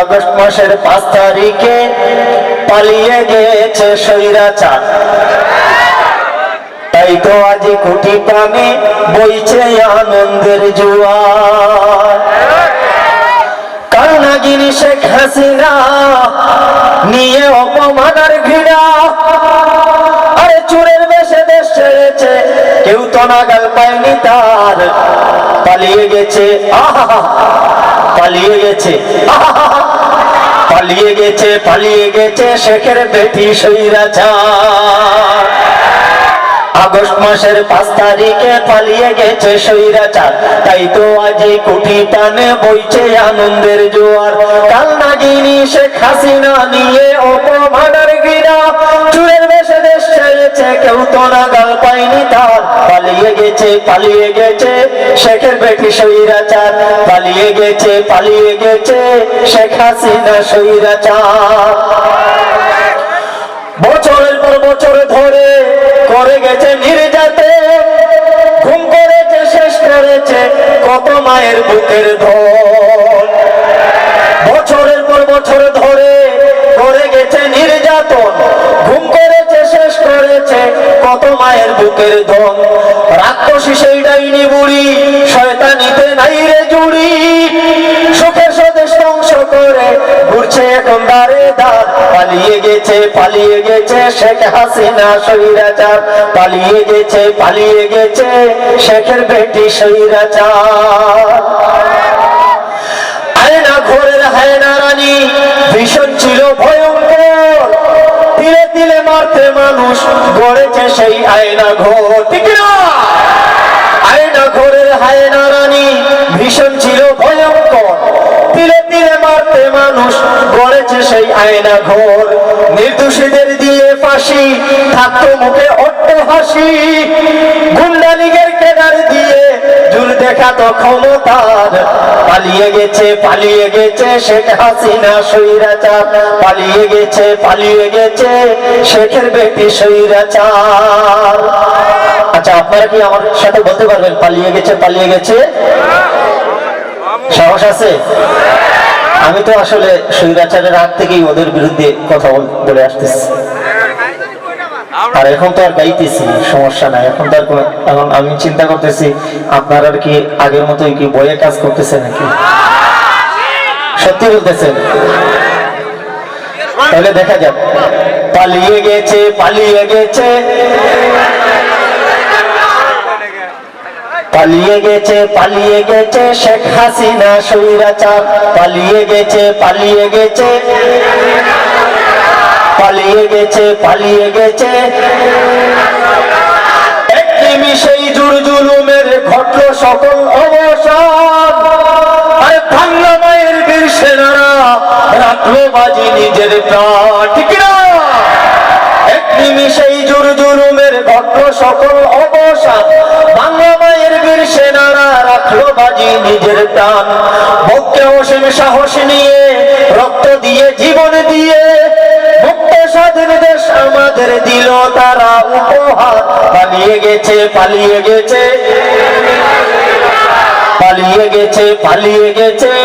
August মাসের পাঁচ তারিখে পালিয়ে গেছে সৈরাচার তাই তো আজ কোটি প্রাণে বইছে আনন্দের জুয়ার। কারণাগিনী শেখ হাসিনা নিয়ে অপমানার ঘৃণা। আরে চোরের বেশে দেশ ছেড়েছে, কেউ তো নাগাল পায়নি তার। পালিয়ে গেছে, আহা পালিয়ে গেছে। পালিয়ে গেছে পালিয়ে গেছে, শেখের বেটি সৈরাচার আগস্ট মাসের পাঁচ তারিখে পালিয়ে গেছে সৈরাচার তাই তো আজ কোটি টানে বইছে আনন্দের জোয়ার। কাল নাগিনী শেখ হাসিনা নিয়ে অপমানের কেউ তো নাগাল পায়নি তার। পালিয়ে গেছে পালিয়ে গেছে শেখের বেটি সৈরাচার পালিয়ে গেছে পালিয়ে গেছে, শেখ হাসিনা সৈরাচার বছরের পর বছর ধরে করে গেছে নির্যাতে। ঘুম করেছে, শেষ করেছে, কত মায়ের বুকের ধর বছরের পর বছর বুকের ধন। রাক্ষসী সেই ডাইনি বুড়ি, শয়তানিতে নাই রে জুড়ি। সুখের স্বদেশ ধ্বংস করে ঘুরছে এখন দাঁড়ে দাঁত পালিয়ে গেছে পালিয়ে গেছে শেখ হাসিনা সৈরাচার পালিয়ে গেছে পালিয়ে গেছে শেখের বেটি সৈরাচার আয়না ঘোরের হায়না রানী, ভীষণ ছিল ভয়ঙ্কর। তিলে তিলে মারতে মানুষ গড়েছে সেই আয়না ঘোর। আয়না ঘোরের হায়না রানী ভীষণ ছিল ভয়ঙ্কর। তিলে তিলে মারতে মানুষ গড়েছে সেই আয়না ঘোর। নির্দোষীদের দিয়ে ফাঁসি, থাকতো মুখে অট্ট হাসি দেখাতো ক্ষমতার। পালিয়ে গেছে পালিয়ে গেছে শেখ হাসিনা সৈরাচার পালিয়ে গেছে পালিয়ে গেছে শেখের সৈরাচার আচ্ছা আপনারা কি আমার সাথে বলতে পারবেন, পালিয়ে গেছে পালিয়ে গেছে? সাহস আছে? আমি তো আসলে স্বৈরাচারের হাত থেকেই ওদের বিরুদ্ধে কথা বলে আসতেছি। আর এখন তো আর গাইতেছি সমস্যা নাই। এখন তো এখন আমি চিন্তা করতেছি, আপনারা আর কি আগের মতোই কি বইয়ে কাজ করতেছে নাকি? সত্যি বলতেছেন? তাহলে দেখা যাক। পালিয়ে গেছে পালিয়ে গেছে। পালিয়ে গেছে পালিয়ে গেছে শেখ হাসিনা সৈরাচার পালিয়ে গেছে পালিয়ে গেছে। পালিয়ে গেছে পালিয়ে গেছে। ঘটল সকল অবসান আরে ভাঙলো মায়ের বীর সেনারা রাখল বাজি নিজের প্রাণ। ঠিক না ঘটল সকল মায়ের বীর সেনারা রাখল বাজি নিজের প্রাণ। অসীম সাহস নিয়ে রক্ত দিয়ে তারা উপহার। পালিয়ে গেছে পালিয়ে গেছে। পালিয়ে গেছে পালিয়ে গেছে।